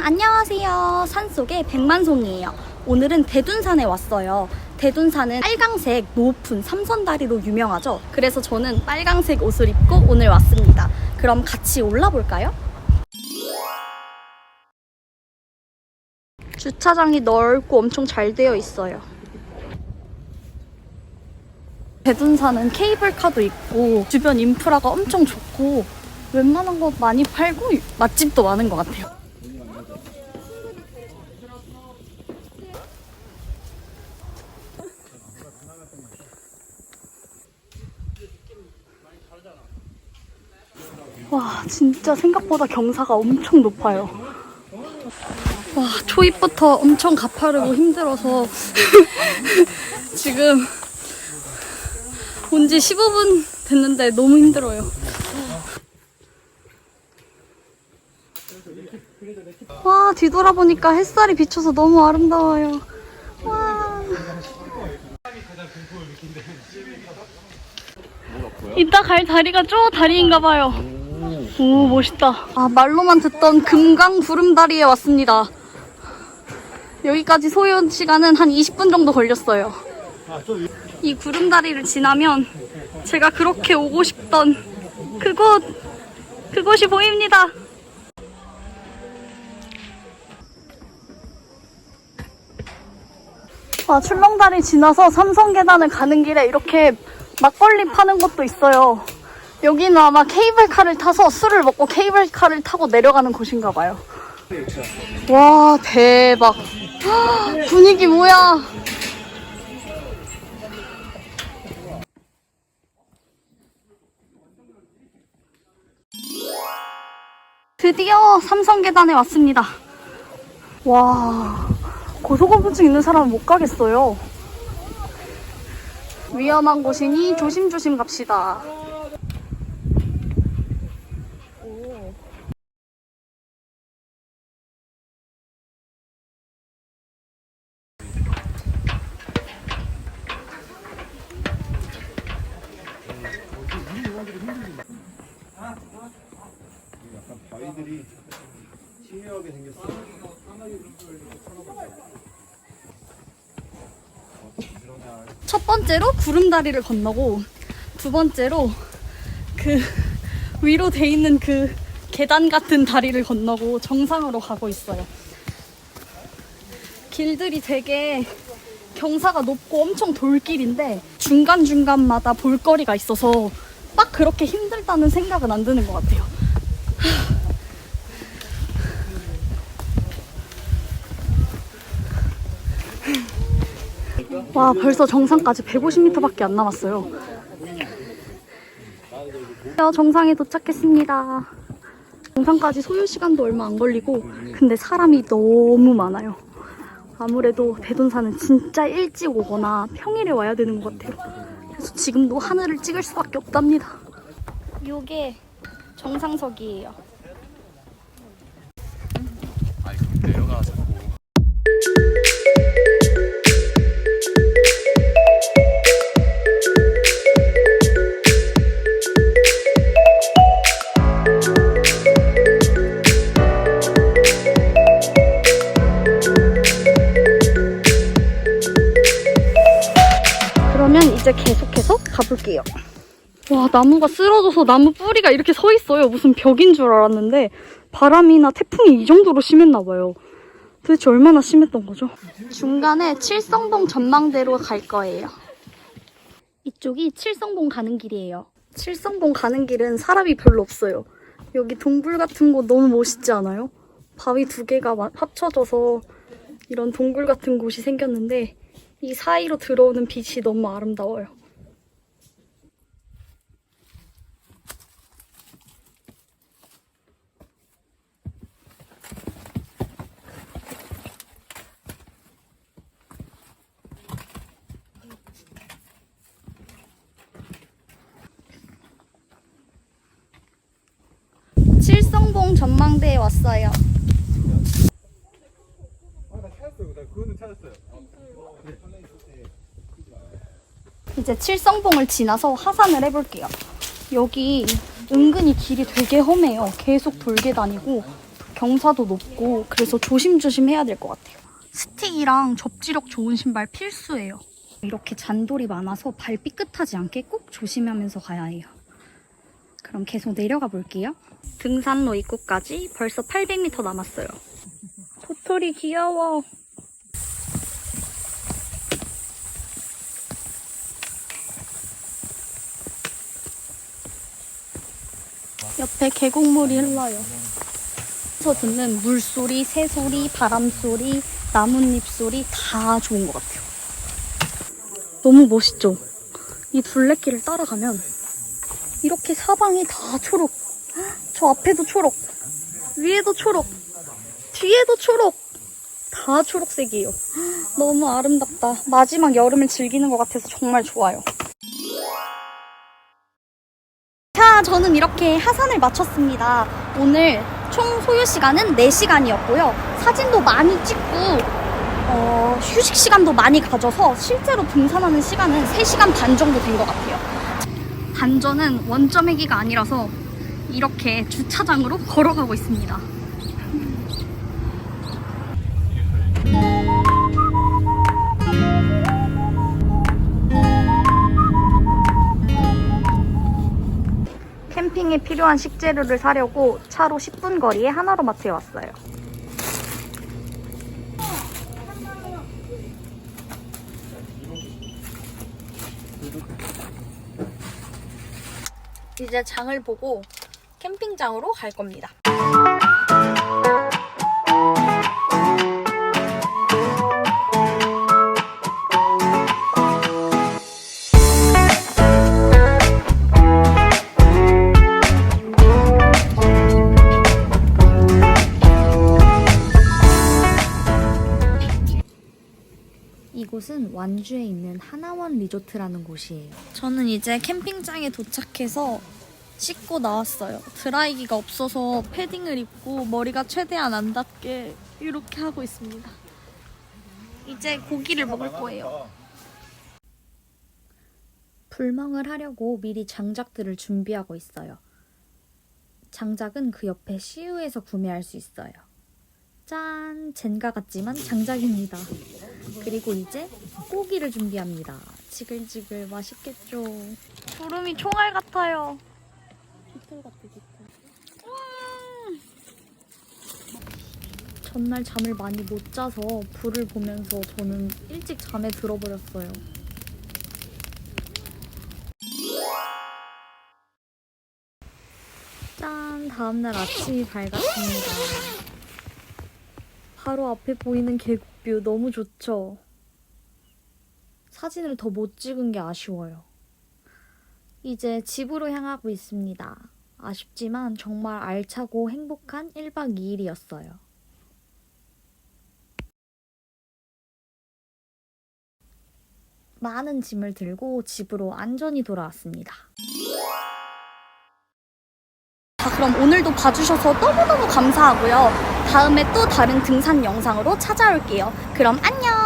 여러분 안녕하세요. 산속의 백만송이에요. 오늘은 대둔산에 왔어요. 대둔산은 빨강색 높은 삼선다리로 유명하죠. 그래서 저는 빨강색 옷을 입고 오늘 왔습니다. 그럼 같이 올라볼까요? 주차장이 넓고 엄청 잘 되어 있어요. 대둔산은 케이블카도 있고 주변 인프라가 엄청 좋고 웬만한 거 많이 팔고 맛집도 많은 것 같아요. 와 진짜 생각보다 경사가 엄청 높아요. 와 초입부터 엄청 가파르고 힘들어서 지금 온 지 15분 됐는데 너무 힘들어요. 와 뒤돌아보니까 햇살이 비쳐서 너무 아름다워요. 와. 이따 갈 다리가 저 다리인가 봐요. 오 멋있다. 아 말로만 듣던 금강 구름다리에 왔습니다. 여기까지 소요 시간은 한 20분 정도 걸렸어요. 이 구름다리를 지나면 제가 그렇게 오고 싶던 그곳 그곳이 보입니다. 와 출렁다리 지나서 삼성 계단을 가는 길에 이렇게 막걸리 파는 곳도 있어요. 여기는 아마 케이블카를 타서 술을 먹고 케이블카를 타고 내려가는 곳인가 봐요. 와 대박. 헉, 분위기 뭐야? 드디어 삼성 계단에 왔습니다. 와, 고소공포증 있는 사람은 못 가겠어요. 위험한 곳이니 조심조심 갑시다. 희미하게 생겼어. 첫 번째로 구름다리를 건너고 두 번째로 그 위로 돼 있는 그 계단 같은 다리를 건너고 정상으로 가고 있어요. 길들이 되게 경사가 높고 엄청 돌길인데 중간중간마다 볼거리가 있어서 막 그렇게 힘들다는 생각은 안 드는 것 같아요. 와 벌써 정상까지 150m밖에 안 남았어요. 어, 정상에 도착했습니다. 정상까지 소요 시간도 얼마 안 걸리고 근데 사람이 너무 많아요. 아무래도 대둔산은 진짜 일찍 오거나 평일에 와야 되는 것 같아요. 그래서 지금도 하늘을 찍을 수밖에 없답니다. 이게 정상석이에요. 와, 나무가 쓰러져서 나무 뿌리가 이렇게 서 있어요. 무슨 벽인 줄 알았는데 바람이나 태풍이 이 정도로 심했나 봐요. 도대체 얼마나 심했던 거죠? 중간에 칠성봉 전망대로 갈 거예요. 이쪽이 칠성봉 가는 길이에요. 칠성봉 가는 길은 사람이 별로 없어요. 여기 동굴 같은 곳 너무 멋있지 않아요? 바위 두 개가 마- 합쳐져서 이런 동굴 같은 곳이 생겼는데 이 사이로 들어오는 빛이 너무 아름다워요. 칠성봉 전망대에 왔어요. 이제 칠성봉을 지나서 하산을 해볼게요. 여기 은근히 길이 되게 험해요. 계속 돌게 다니고 경사도 높고 그래서 조심조심 해야 될 것 같아요. 스틱이랑 접지력 좋은 신발 필수예요. 이렇게 잔돌이 많아서 발 삐끗하지 않게 꼭 조심하면서 가야 해요. 그럼 계속 내려가 볼게요. 등산로 입구까지 벌써 800m 남았어요. 도토리 귀여워. 옆에 계곡물이 흘러요. 서 듣는 물소리, 새소리, 바람소리, 나뭇잎 소리 다 좋은 것 같아요. 너무 멋있죠? 이 둘레길을 따라가면 이렇게 사방이 다 초록. 저 앞에도 초록. 위에도 초록. 뒤에도 초록. 다 초록색이에요. 너무 아름답다. 마지막 여름을 즐기는 것 같아서 정말 좋아요. 자, 저는 이렇게 하산을 마쳤습니다. 오늘 총 소요 시간은 4시간이었고요. 사진도 많이 찍고, 어, 휴식 시간도 많이 가져서 실제로 등산하는 시간은 3시간 반 정도 된 것 같아요. 반전은 원점 회기가 아니라서 이렇게 주차장으로 걸어가고 있습니다. 캠핑에 필요한 식재료를 사려고 차로 10분 거리에 하나로마트에 왔어요. 이제 장을 보고 캠핑장으로 갈 겁니다. 이곳은 완주에 있는 하나원 리조트라는 곳이에요. 저는 이제 캠핑장에 도착해서 씻고 나왔어요. 드라이기가 없어서 패딩을 입고 머리가 최대한 안 닿게 이렇게 하고 있습니다. 이제 고기를 먹을 거예요. 불멍을 하려고 미리 장작들을 준비하고 있어요. 장작은 그 옆에 CU에서 구매할 수 있어요. 짠! 젠가 같지만 장작입니다. 그리고 이제 고기를 준비합니다. 지글지글 맛있겠죠? 구름이 총알 같아요. 전날 잠을 많이 못 자서 불을 보면서 저는 일찍 잠에 들어버렸어요. 짠! 다음날 아침이 밝았습니다. 바로 앞에 보이는 계곡뷰 너무 좋죠? 사진을 더 못 찍은 게 아쉬워요. 이제 집으로 향하고 있습니다. 아쉽지만 정말 알차고 행복한 1박 2일이었어요. 많은 짐을 들고 집으로 안전히 돌아왔습니다. 자, 그럼 오늘도 봐주셔서 너무너무 감사하고요. 다음에 또 다른 등산 영상으로 찾아올게요. 그럼 안녕!